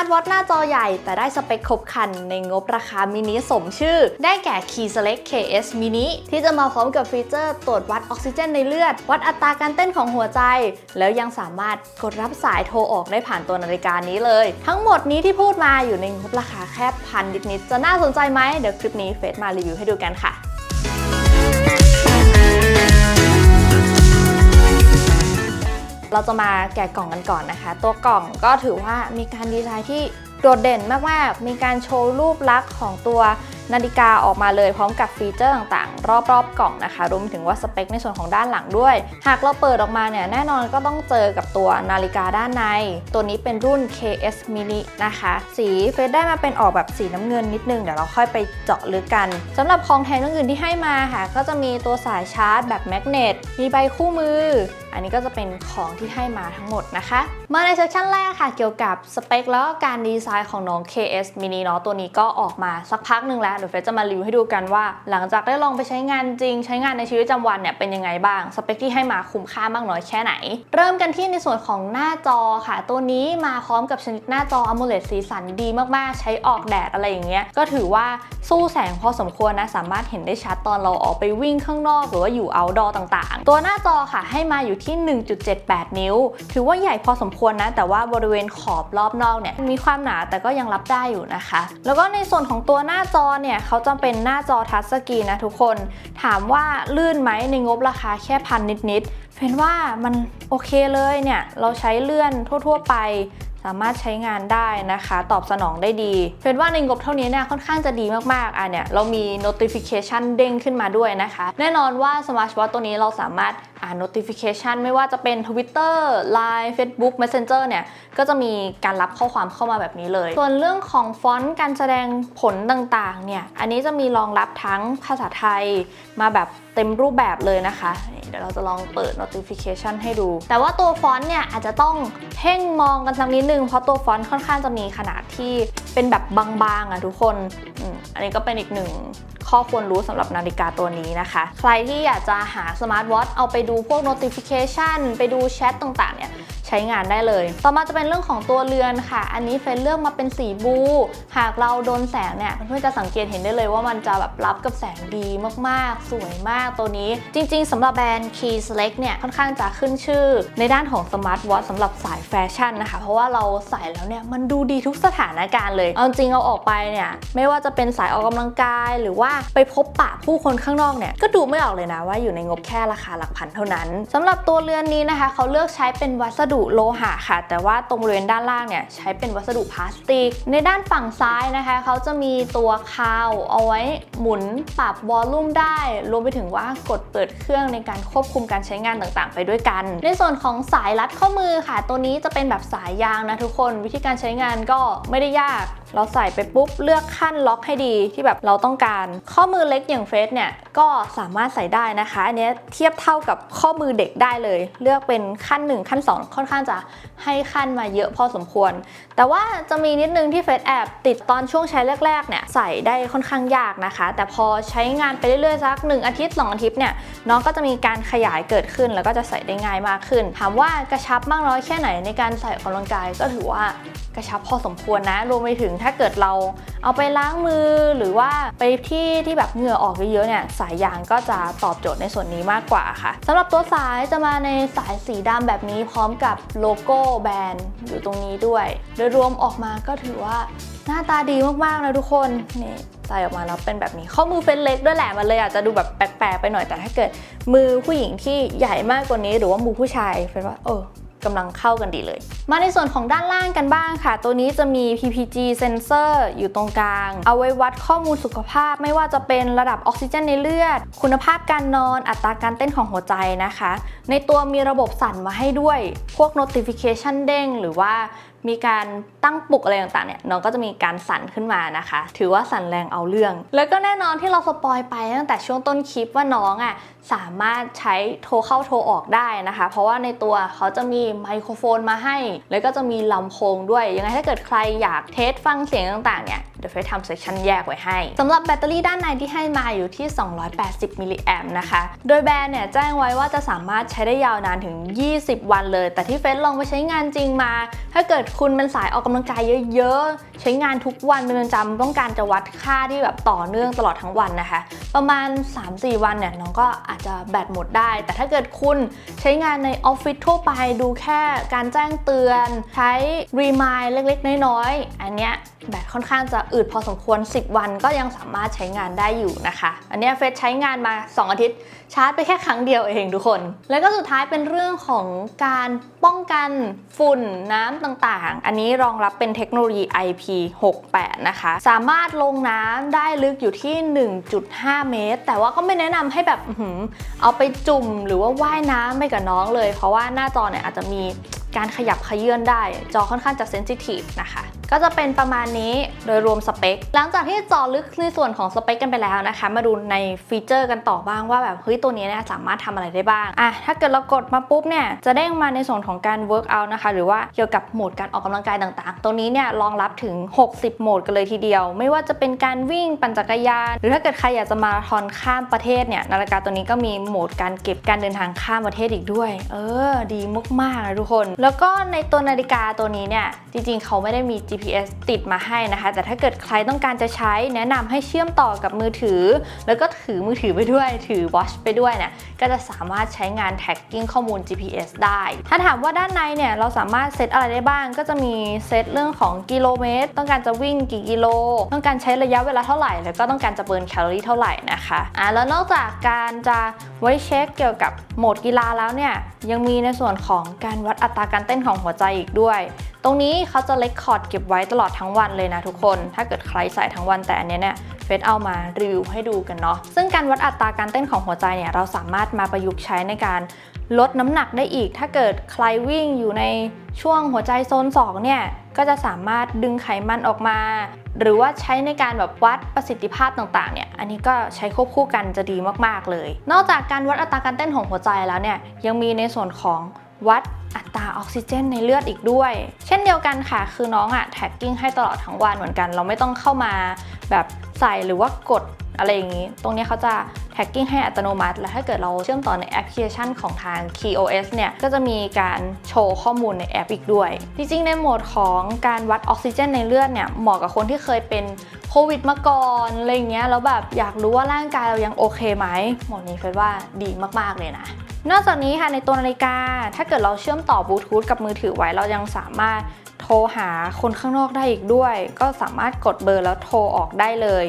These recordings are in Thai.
ร์ทวอทหน้าจอใหญ่ แต่ได้สเปคครบครันในงบราคามินิสมชื่อ ได้แก่ Key Select KS Mini ที่จะมาพร้อมกับฟีเจอร์ตรวจวัดออกซิเจนในเลือด วัดอัตราการเต้นของหัวใจ แล้วยังสามารถกดรับสายโทรออกได้ผ่านตัวนาฬิกานี้เลย ทั้งหมดนี้ที่พูดมาอยู่ในงบราคาแค่พันนิดๆจะน่าสนใจไหมเดี๋ยวคลิปนี้เฟซมารีวิวให้ดูกันค่ะ เราจะมาแกะกล่องกันก่อนนะคะ ตัวกล่องก็ถือว่ามีการดีไซน์ที่โดดเด่นมาก ๆ มีการโชว์รูปลักษณ์ของตัวนาฬิกาออกมาเลยพร้อมกับฟีเจอร์ต่างๆ รอบๆ กล่องนะคะรวมถึงว่าสเปคในส่วนของด้านหลังด้วย หากเราเปิดออกมาเนี่ยแน่นอนก็ต้องเจอกับตัวนาฬิกาด้านใน ตัวนี้เป็นรุ่น KS Mini นะคะ สีเฟซได้มาเป็นออกแบบสีน้ำเงินนิดนึง เดี๋ยวเราค่อยไปเจาะลึกกันสำหรับของแถมอื่นๆที่ให้มาค่ะ ก็จะมีตัวสายชาร์จแบบแมกเนตมีใบคู่มืออันนี้ก็จะเป็นของที่ให้มาทั้งหมดนะคะ มาในเซสชันแรกค่ะเกี่ยวกับสเปคแล้วก็การดีไซน์ของน้อง KS Mini เนาะตัวนี้ก็ออกมาสักพักหนึ่งแล้วเดี๋ยวเฟซจะมารีวิวให้ดูกันว่า หลังจากได้ลองไปใช้งานจริง ใช้งานในชีวิตประจำวันเนี่ยเป็นยังไงบ้าง สเปคที่ให้มาคุ้มค่ามากน้อยแค่ไหน เริ่มกันที่ในส่วนของหน้าจอค่ะ ตัวนี้มาพร้อมกับชนิดหน้าจอ AMOLED สีสันดีมากๆ ใช้ออกแดดอะไรอย่างเงี้ยก็ถือว่าสู้แสงพอสมควรนะสามารถเห็นได้ชัดตอนเราออกไปวิ่งข้างนอก หรือว่าอยู่ outdoor ต่างๆ ตัวหน้าจอค่ะให้มาอยู่ที่ 1.78 นิ้ว ถือว่าใหญ่พอสมควรนะ แต่ว่าบริเวณขอบรอบนอกเนี่ยมีความหนาแต่ก็ยังรับได้อยู่นะคะ แล้วก็ในส่วนของตัวหน้าจอเนี่ยเขาจะเป็นหน้าจอทัชสกรีนนะทุกคน ถามว่าลื่นไหมในงบราคาแค่พันนิดๆเฟนว่ามันโอเคเลยเนี่ย เราใช้เลื่อนทั่ว ๆ ไป สามารถใช้งานได้นะคะ ตอบสนองได้ดีเฟนว่าในงบเท่านี้เนี่ยค่อนข้างจะดีมากๆอะเนี่ยเรามี notification เด้งขึ้นมาด้วยนะคะ แน่นอนว่า Smart Watch ตัวนี้เราสามารถอ่าน notification ไม่ว่าจะเป็น Twitter Line Facebook Messenger เนี่ย ก็จะมีการรับข้อความเข้ามาแบบนี้เลย ส่วนเรื่องของฟอนต์การแสดงผลต่างๆ เนี่ย อันนี้จะมีรองรับทั้งภาษาไทยมาแบบเต็มรูปแบบเลยนะคะ เดี๋ยวเราจะลองเปิด notification ให้ดู แต่ว่าตัวฟอนต์เนี่ยอาจจะต้องเพ่งมองกันสักนิดนึง เพราะตัวฟอนต์ค่อนข้างจะมีขนาดที่เป็นแบบบางๆอะทุกคนอันนี้ก็เป็นอีกหนึ่งข้อควรรู้สำหรับนาฬิกาตัวนี้นะคะ ใครที่อยากจะหาสมาร์ทวอทเอาไปดูพวก notification ไปดูแชทต่างๆเนี่ย ใช้งานได้เลย ต่อมาจะเป็นเรื่องของตัวเรือนค่ะ อันนี้เฟนเลือกมาเป็นสีบลูหากเราโดนแสงเนี่ยเพื่อนจะสังเกตเห็นได้เลยว่ามันจะแบบรับกับแสงดีมากๆ สวยมากตัวนี้ จริง ๆสำหรับแบรนด์ Key Select เนี่ยค่อนข้างจะขึ้นชื่อ ในด้านของสมาร์ทวอทสำหรับสายแฟชั่นนะคะ เพราะว่าเราใส่แล้วเนี่ยมันดูดีทุกสถานการณ์เลย เอาจริงเอาออกไปเนี่ยไม่ว่าจะเป็นสายออกกำลังกายหรือว่าไปพบปะผู้คนข้างนอกเนี่ยก็ดูไม่ออกเลยนะว่าอยู่ในงบแค่ราคาหลักพันเท่านั้นสำหรับตัวเรือนนี้นะคะ เขาเลือกใช้เป็นวัสดุโลหะค่ะ แต่ว่าตรงบริเวณด้านล่างเนี่ยใช้เป็นวัสดุพลาสติก ในด้านฝั่งซ้ายนะคะ เขาจะมีตัวคาวเอาไว้หมุนปรับวอลลุ่มได้ รวมไปถึงว่ากดเปิดเครื่องในการควบคุมการใช้งานต่างๆ ไปด้วยกัน ในส่วนของสายรัดข้อมือค่ะ ตัวนี้จะเป็นแบบสายยางนะทุกคน วิธีการใช้งานก็ไม่ได้ยาก เราใส่ไปปุ๊บเลือกขั้นล็อกให้ดีที่แบบเราต้องการ ข้อมือเล็กอย่างเฟสเนี่ยก็สามารถใส่ได้นะคะ อันนี้เทียบเท่ากับข้อมือเด็กได้เลย เลือกเป็นขั้น 1 ขั้น 2 ค่อนข้างจะให้ขั้นมาเยอะพอสมควร แต่ว่าจะมีนิดนึงที่เฟสแอบติดตอนช่วงใช้แรกๆเนี่ยใส่ได้ค่อนข้างยากนะคะ แต่พอใช้งานไปเรื่อยๆสักหนึ่งอาทิตย์ 2 อาทิตย์เนี่ยน้องก็จะมีการขยายเกิดขึ้น แล้วก็จะใส่ได้ง่ายมากขึ้น ถามว่ากระชับมากน้อยแค่ไหนในการใส่ออกกำลังกายก็ถือว่ากระชับพอสมควรนะรวมไปถึงถ้าเกิดเราเอาไปล้างมือหรือว่าไปที่ที่แบบเหงื่อออกเยอะๆเนี่ยสายยางก็จะตอบโจทย์ในส่วนนี้มากกว่าค่ะสำหรับตัวสายจะมาในสายสีดำแบบนี้พร้อมกับโลโก้แบรนด์อยู่ตรงนี้ด้วย โดยรวมออกมาก็ถือว่าหน้าตาดีมากๆนะทุกคนนี่ใส่ออกมาแล้วเป็นแบบนี้ ข้อมือเป็นเล็กด้วยแหละมันเลยอาจจะดูแบบแปลกๆไปหน่อยแต่ถ้าเกิด มือผู้หญิงที่ใหญ่มากกว่านี้ หรือว่ามือผู้ชายเป็นว่าเออ กำลังเข้ากันดีเลย มาในส่วนของด้านล่างกันบ้างค่ะ ตัวนี้จะมี PPG sensor อยู่ตรงกลาง เอาไว้วัดข้อมูลสุขภาพ ไม่ว่าจะเป็นระดับออกซิเจนในเลือด คุณภาพการนอน อัตราการเต้นของหัวใจนะคะ ในตัวมีระบบสั่นมาให้ด้วย พวก notification เด้ง หรือว่ามีการตั้งปลุกอะไรต่างๆเนี่ยน้องก็จะมีการสั่นขึ้นมานะคะ ถือว่าสั่นแรงเอาเรื่อง แล้วก็แน่นอนที่เราสปอยไปตั้งแต่ช่วงต้นคลิปว่าน้องอะสามารถใช้โทรเข้าโทรออกได้นะคะ เพราะว่าในตัวเขาจะมีไมโครโฟนมาให้ แล้วก็จะมีลำโพงด้วย ยังไงถ้าเกิดใครอยากเทสฟังเสียงต่างๆ เนี่ยเดี๋ยวเฟซทำเซสชันแยกไว้ให้สำหรับแบตเตอรี่ด้านในที่ให้มาอยู่ที่ 280 มิลลิแอมนะคะ โดยแบรนด์เนี่ยแจ้งไว้ว่าจะสามารถใช้ได้ยาวนานถึง 20 วันเลย แต่ที่เฟซลองไปใช้งานจริงมา ถ้าเกิดคุณเป็นสายออกกำลังกายเยอะๆ ใช้งานทุกวันเป็นประจำต้องการจะวัดค่าที่แบบต่อเนื่องตลอดทั้งวันนะคะ ประมาณ 3-4 วันเนี่ยน้องก็อาจจะแบตหมดได้ แต่ถ้าเกิดคุณใช้งานในออฟฟิศทั่วไปดูแค่การแจ้งเตือน ใช้รีมายเล็กๆ น้อยๆ อันเนี้ยแบตค่อนข้างจะอืดพอสมควร 10 วันก็ยังสามารถใช้งานได้อยู่นะคะ อันเนี้ยเฟซใช้งานมา 2 อาทิตย์ ชาร์จไปแค่ครั้งเดียวเองทุกคน แล้วก็สุดท้ายเป็นเรื่องของการป้องกันฝุ่นน้ำต่างๆ อันนี้รองรับเป็นเทคโนโลยี IP68 นะคะ สามารถลงน้ำได้ลึกอยู่ที่ 1.5 เมตร แต่ว่าก็ไม่แนะนำให้แบบเอาไปจุ่มหรือว่าว่ายน้ำไปกับน้องเลย เพราะว่าหน้าจอเนี่ยอาจจะมีการขยับขยื่นได้ จอค่อนข้างจะเซนซิทีฟนะคะ ก็จะเป็นประมาณนี้โดยรวมสเปค หลังจากที่จอลึกในส่วนของสเปคกันไปแล้วนะคะ มาดูในฟีเจอร์กันต่อบ้างว่าแบบเฮ้ยตัวนี้เนี่ยสามารถทำอะไรได้บ้างอะถ้าเกิดเรากดมาปุ๊บเนี่ยจะเด้งมาในส่วนของการ work out นะคะ หรือว่าเกี่ยวกับโหมดการออกกำลังกายต่างๆ ตัวนี้เนี่ยรองรับถึง 60 โหมดกันเลยทีเดียว ไม่ว่าจะเป็นการวิ่งปั่นจักรยาน หรือถ้าเกิดใครอยากจะมาราธอนข้ามประเทศเนี่ยนาฬิกาตัวนี้ก็มีโหมดการเก็บการเดินทางข้ามประเทศอีกด้วย เออ ดีมากๆนะทุกคน แล้วก็ในตัวนาฬิกาตัวนี้เนี่ยจริงๆ เขาไม่ได้มี GPS ติดมาให้นะคะ แต่ถ้าเกิดใครต้องการจะใช้แนะนำให้เชื่อมต่อกับมือถือ แล้วก็ถือมือถือไปด้วย ถือ watch ไปด้วยเนี่ยก็จะสามารถใช้งาน tagging ข้อมูล GPS ได้ ถ้าถามว่าด้านในเนี่ยเราสามารถเซตอะไรได้บ้าง ก็จะมีเซตเรื่องของกิโลเมตร ต้องการจะวิ่งกี่กิโล ต้องการใช้ระยะเวลาเท่าไหร่ แล้วก็ต้องการจะเบิร์นแคลอรี่เท่าไหร่นะคะอ่าแล้วนอกจากการจะไว้เช็คเกี่ยวกับโหมดกีฬาแล้วเนี่ยยังมีในส่วนของการวัดอัตราการเต้นของหัวใจอีกด้วยตรงนี้เขาจะเลคคอร์ดเก็บไว้ตลอดทั้งวันเลยนะทุกคน ถ้าเกิดใครใส่ทั้งวันแต่อันเนี้ยเนี่ยเฟซเอามารีวิวให้ดูกันเนาะ ซึ่งการวัดอัตราการเต้นของหัวใจเนี่ยเราสามารถมาประยุกต์ใช้ในการลดน้ำหนักได้อีก ถ้าเกิดใครวิ่งอยู่ในช่วงหัวใจโซน2เนี่ยก็จะสามารถดึงไขมันออกมา หรือว่าใช้ในการแบบวัดประสิทธิภาพต่างๆเนี่ยอันนี้ก็ใช้ควบคู่กันจะดีมากๆเลย นอกจากการวัดอัตราการเต้นของหัวใจแล้วเนี่ยยังมีในส่วนของ วัดอัตราออกซิเจนในเลือดอีกด้วย เช่นเดียวกันค่ะ คือน้องอะแท็กกิ้งให้ตลอดทั้งวันเหมือนกัน เราไม่ต้องเข้ามาแบบใส่หรือว่ากดอะไรอย่างนี้ ตรงนี้เขาจะแท็กกิ้งให้อัตโนมัติ และถ้าเกิดเราเชื่อมต่อในแอปพลิเคชันของทาง KOS เนี่ย ก็จะมีการโชว์ข้อมูลในแอปอีกด้วย จริงๆ ในโหมดของการวัดออกซิเจนในเลือดเนี่ย เหมาะกับคนที่เคยเป็นโควิดมาก่อนอะไรเงี้ย แล้วแบบอยากรู้ว่าร่างกายเรายังโอเคไหมโหมดนี้เฟซว่าดีมากๆเลยนะ นอกจากนี้ค่ะในตัวนาฬิกา ถ้าเกิดเราเชื่อมต่อบลูทูธกับมือถือไว้เรายังสามารถโทรหาคนข้างนอกได้อีกด้วย ก็สามารถกดเบอร์แล้วโทรออกได้เลย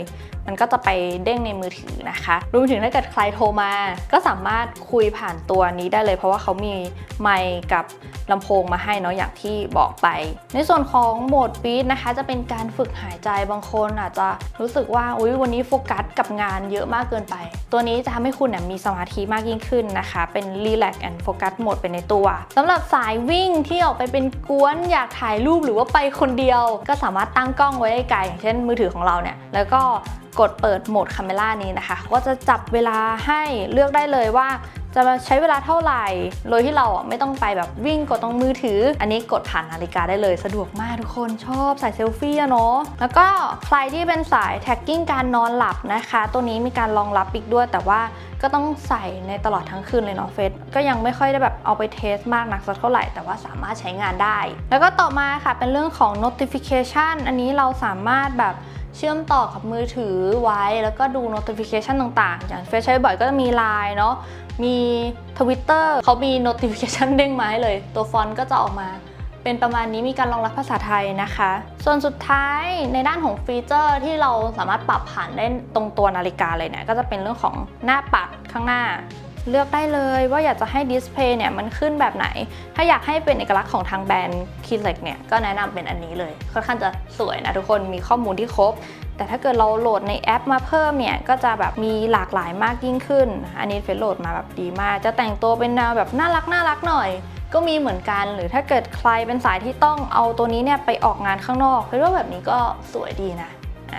มันก็จะไปเด้งในมือถือนะคะรวมถึงถ้าเกิดใครโทรมา ก็สามารถคุยผ่านตัวนี้ได้เลย เพราะว่าเขามีไมค์กับลำโพงมาให้เนาะอย่างที่บอกไป ในส่วนของโหมดปีดนะคะ จะเป็นการฝึกหายใจบางคนอาจจะรู้สึกว่าอุ๊ยวันนี้โฟกัสกับงานเยอะมากเกินไป ตัวนี้จะทำให้คุณเนี่ยมีสมาธิมากยิ่งขึ้นนะคะ เป็น Relax and Focus โหมดไปในตัวสำหรับสายวิ่งที่ออกไปเป็นกวนอยากถ่ายรูปหรือว่าไปคนเดียว ก็สามารถตั้งกล้องไว้ไกลอย่างเช่นมือถือของเราเนี่ยแล้วก็กดเปิดโหมดคาเมล่านี้นะคะ ก็จะจับเวลาให้เลือกได้เลยว่า จะใช้เวลาเท่าไหร่ โดยที่เราไม่ต้องไปแบบวิ่งกดตรงมือถือ อันนี้กดผ่านนาฬิกาได้เลยสะดวกมากทุกคนชอบใส่เซลฟี่อะเนาะ แล้วก็ใครที่เป็นสายแท็กกิ้งการนอนหลับนะคะ ตัวนี้มีการรองรับอีกด้วย แต่ว่าก็ต้องใส่ในตลอดทั้งคืนเลยเนาะเฟสก็ยังไม่ค่อยได้แบบเอาไปเทสมากนักสักเท่าไหร่ แต่ว่าสามารถใช้งานได้ แล้วก็ต่อมาค่ะเป็นเรื่องของ notification อันนี้เราสามารถแบบ เชื่อมต่อกับมือถือไว้แล้วก็ดู notification ต่างๆ อย่างเฟซใช้บ่อยก็จะมี Line เนาะมี Twitter เขามี notification เด้งมาให้เลย ตัวฟอนต์ก็จะออกมา เป็นประมาณนี้มีการรองรับภาษาไทยนะคะ ส่วนสุดท้ายในด้านของฟีเจอร์ที่เราสามารถปรับผ่านได้ตรงตัวนาฬิกาเลยเนี่ยก็จะเป็นเรื่องของหน้าปัดข้างหน้า เลือกได้เลยว่าอยากจะให้ดิสเพย์เนี่ยมันขึ้นแบบไหน ถ้าอยากให้เป็นเอกลักษณ์ของทางแบรนด์คิเล็กเนี่ยก็แนะนำเป็นอันนี้เลย ค่อนข้างจะสวยนะทุกคนมีข้อมูลที่ครบ แต่ถ้าเกิดเราโหลดในแอปมาเพิ่มเนี่ยก็จะแบบมีหลากหลายมากยิ่งขึ้น อันนี้เฟซโหลดมาแบบดีมาก จะแต่งตัวเป็นแนวแบบน่ารักน่ารักหน่อยก็มีเหมือนกันหรือถ้าเกิดใครเป็นสายที่ต้องเอาตัวนี้เนี่ยไปออกงานข้างนอกเฟซว่าแบบนี้ก็สวยดีนะ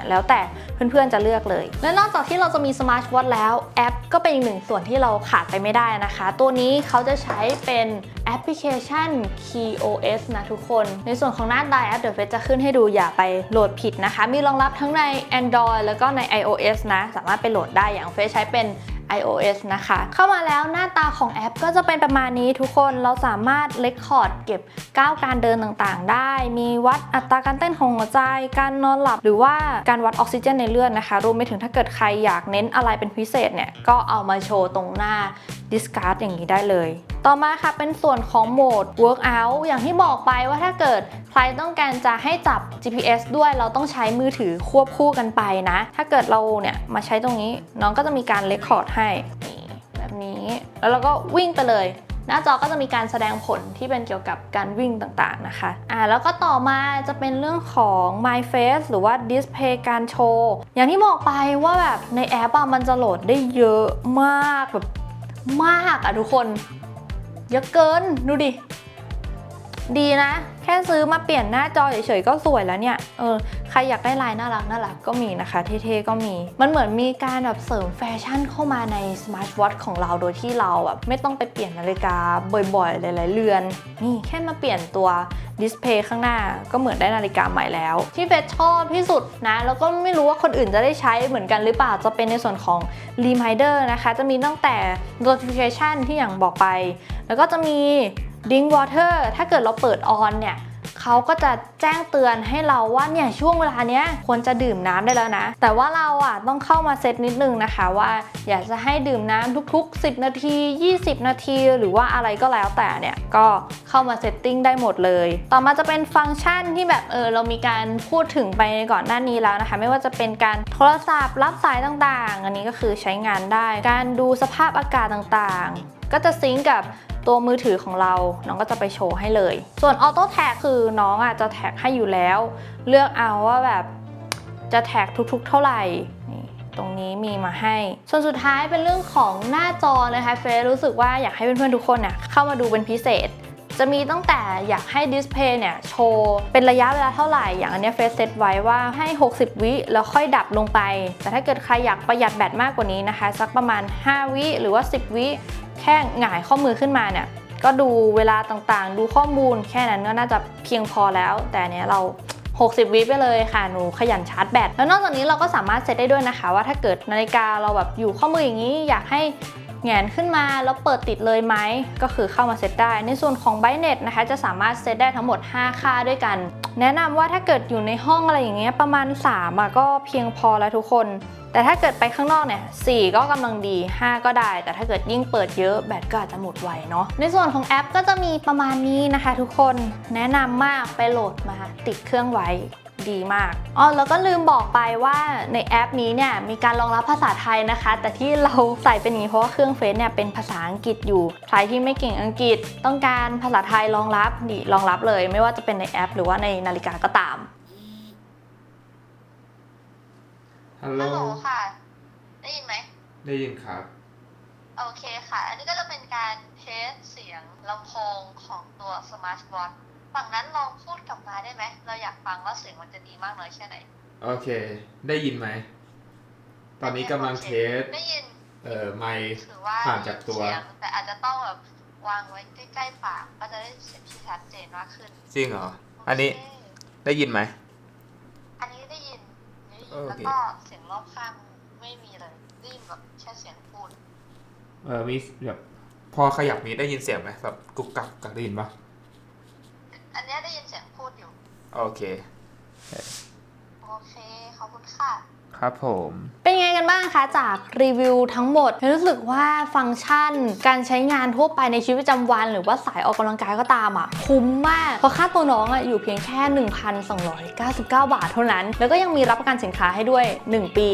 แล้วแต่เพื่อนๆจะเลือกเลย และนอกจากที่เราจะมี Smart Watch แล้วแอปก็เป็นอีกหนึ่งส่วนที่เราขาดไปไม่ได้นะคะ ตัวนี้เขาจะใช้เป็นแอปพลิเคชัน KOS นะทุกคน ในส่วนของหน้าตาแอปเดี๋ยวเฟซจะขึ้นให้ดูอย่าไปโหลดผิดนะคะ มีรองรับทั้งใน Android แล้วก็ใน iOS นะ สามารถไปโหลดได้อย่างเฟซใช้เป็น iOS นะคะ เข้ามาแล้วหน้าตาของแอปก็จะเป็นประมาณนี้ทุกคนเราสามารถเลคคอร์ดเก็บก้าวการเดินต่างๆ ได้ มีวัดอัตราการเต้นของหัวใจ การนอนหลับ หรือว่าการวัดออกซิเจนในเลือดนะคะ รวมไปถึงถ้าเกิดใครอยากเน้นอะไรเป็นพิเศษเนี่ย ก็เอามาโชว์ตรงหน้า Discard อย่างนี้ได้เลย ต่อมาค่ะเป็นส่วนของโหมด Workout อย่างที่บอกไปว่าถ้าเกิดใครต้องการจะให้จับ GPS ด้วยเราต้องใช้มือถือควบคู่กันไปนะ ถ้าเกิดเราเนี่ยมาใช้ตรงนี้น้องก็จะมีการเลคคอร์ดให้แบบนี้ แล้วเราก็วิ่งไปเลยหน้าจอก็จะมีการแสดงผลที่เป็นเกี่ยวกับการวิ่งต่างๆนะคะ อ่า แล้วก็ต่อมาจะเป็นเรื่องของ My Face หรือว่าดิสเพย์การโชว์ อย่างที่บอกไปว่าแบบในแอปอะมันจะโหลดได้เยอะมากแบบมากอะทุกคน เยอะเกิน ดูดิ ดีนะ แค่ซื้อมาเปลี่ยนหน้าจอเฉยๆก็สวยแล้วเนี่ย เออ ใครอยากได้ลายน่ารักน่ารักก็มีนะคะ เท่ๆก็มี มันเหมือนมีการแบบเสริมแฟชั่นเข้ามาในสมาร์ทวอทของเราโดยที่เราแบบไม่ต้องไปเปลี่ยนนาฬิกาบ่อยๆ หลายๆเรือน นี่แค่มาเปลี่ยนตัวดิสเพย์ข้างหน้าก็เหมือนได้นาฬิกาใหม่แล้ว ที่เฟซชอบที่สุดนะ แล้วก็ไม่รู้ว่าคนอื่นจะได้ใช้เหมือนกันหรือเปล่าจะเป็นในส่วนของ Reminder นะคะ จะมีตั้งแต่ notification ที่อย่างบอกไป แล้วก็จะมี Drink Water ถ้าเกิดเราเปิดออนเนี่ยเขาก็จะแจ้งเตือนให้เราว่าเนี่ยช่วงเวลาเนี้ยควรจะดื่มน้ำได้แล้วนะ แต่ว่าเราอะต้องเข้ามาเซตนิดนึงนะคะว่า อยากจะให้ดื่มน้ำทุกๆ 10 นาที 20 นาที หรือว่าอะไรก็แล้วแต่เนี่ยก็เข้ามาเซตติ้งได้หมดเลย ต่อมาจะเป็นฟังก์ชันที่แบบเออเรามีการพูดถึงไปก่อนหน้านี้แล้วนะคะ ไม่ว่าจะเป็นการโทรศัพท์รับสายต่างๆ อันนี้ก็คือใช้งานได้ การดูสภาพอากาศต่างๆก็จะซิงกับ ตัวมือถือของเรา น้องก็จะไปโชว์ให้เลย ส่วนออโต้แท็กคือน้องอะจะแท็กให้อยู่แล้ว เลือกเอาว่าแบบจะแท็กทุกๆ เท่าไหร่นี่ตรงนี้มีมาให้ ส่วนสุดท้ายเป็นเรื่องของหน้าจอนะคะเฟซรู้สึกว่าอยากให้เพื่อนๆทุกคนเนี่ยเข้ามาดูเป็นพิเศษ จะมีตั้งแต่อยากให้ดิสเพย์เนี่ยโชว์เป็นระยะเวลาเท่าไหร่ อย่างอันนี้เฟซเซตไว้ว่าให้ 60 วิแล้วค่อยดับลงไป แต่ถ้าเกิดใครอยากประหยัดแบตมากกว่านี้นะคะ สักประมาณ 5 วิหรือว่า 10 วิ แค่หงายข้อมือขึ้นมาเนี่ยก็ดูเวลาต่างๆ ดูข้อมูลแค่นั้นก็น่าจะเพียงพอแล้ว แต่เนี้ยเรา 60 วิไปเลยค่ะหนูขยันชาร์จแบตแล้วนอกจากนี้เราก็สามารถเซตได้ด้วยนะคะ ว่าถ้าเกิดนาฬิกาเราแบบอยู่ข้อมืออย่างนี้ อยากให้ แงนขึ้นมาแล้วเปิดติดเลยไหมก็คือเข้ามาเซตได้ ในส่วนของ b i n e t นะคะจะสามารถเซตได้ทั้งหมด 5 ค่าด้วยกัน แนะนำว่าถ้าเกิดอยู่ในห้องอะไรอย่างเงี้ยประมาณ3อะก็เพียงพอแล้วทุกคน แต่ถ้าเกิดไปข้างนอกเนี่ย4ก็กำลังดี 5 ก็ได้ แต่ถ้าเกิดยิ่งเปิดเยอะแบตก็อาจจะหมดไวเนาะในส่วนของแอปก็จะมีประมาณนี้นะคะ ทุกคนแนะนำมากไปโหลดมาติดเครื่องไว้ ดีมากอ๋อแล้วก็ลืมบอกไปว่าในแอปนี้เนี่ยมีการรองรับภาษาไทยนะคะ แต่ที่เราใส่เป็นอย่างนี้เพราะว่าเครื่องเฟซเนี่ยเป็นภาษาอังกฤษอยู่ ใครที่ไม่เก่งอังกฤษต้องการภาษาไทยรองรับนี่รองรับเลย ไม่ว่าจะเป็นในแอป หรือว่าในนาฬิกาก็ตาม ฮัลโหลฮัลโหลค่ะ ได้ยินไหม ได้ยินครับ โอเคค่ะ อันนี้ก็จะเป็นการเทสเสียงลำโพงของตัว Smart Watch ฝั่งนั้นลองพูดกลับมาได้ไหม เราอยากฟังว่าเสียงมันจะดีมากน้อยแค่ไหน โอเค ได้ยินไหม ตอนนี้กำลังเทสได้ยิน เอ่อไมค์ถือว่าผ่านจากตัวเสียงแต่อาจจะต้องแบบวางไว้ใกล้ๆปากก็จะได้เสียงที่ชัดเจนมากขึ้น จริงเหรอ อันนี้โเคได้ยินไหม อันนี้ได้ยินได้ยินโอเคแล้วก็เสียงรอบข้างไม่มีเลยได้ยินแบบแค่เสียงพูด เออมีแบบพอขยับนี้ได้ยินเสียงไหมแบบกุกกักกักได้ยินปะอั นเนี้ยได้ยินเสียงพูดอยู่ โอเค โอเค ขอบคุณค่ะ ครับผมเป็นไงกันบ้างคะจากรีวิวทั้งหมดรู้สึกว่าฟังก์ชัน การใช้งานทั่วไปในชีวิตประจำวัน หรือว่าสายออกกำลังกายก็ตามอะคุ้มมาก เพราะค่าตัวน้องอะอยู่เพียงแค่ 1,299 บาทเท่านั้น แล้วก็ยังมีรับประกันสินค้าให้ด้วย 1 ปี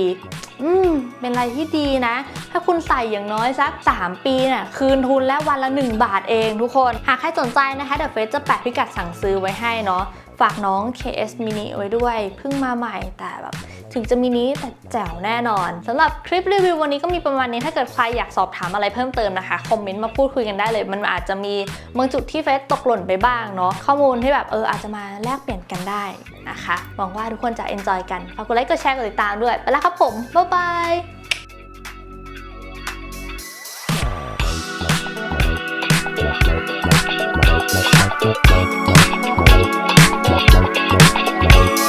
อืม เป็นอะไรที่ดีนะ ถ้าคุณใส่อย่างน้อยสัก 3 ปีน่ะคืนทุนแล้ววันละ 1 บาทเองทุกคน หากใครสนใจนะคะเดี๋ยวเฟซจะแปะพิกัดสั่งซื้อไว้ให้เนาะ ฝากน้อง KS Mini ไว้ด้วยเพิ่งมาใหม่แต่แบบถึงจะมินิแต่แจ๋วแน่นอนสำหรับคลิปรีวิววันนี้ก็มีประมาณนี้ถ้าเกิดใครอยากสอบถามอะไรเพิ่มเติมนะคะคอมเมนต์มาพูดคุยกันได้เลย มันอาจจะมีบางจุดที่เฟซตกหล่นไปบ้างเนาะข้อมูลที่แบบเอออาจจะมาแลกเปลี่ยนกันได้นะคะหวังว่าทุกคนจะ enjoy กันฝากกดไลค์กดแชร์กดติดตามด้วยไปแล้วครับผมบ๊ายบาย Bye.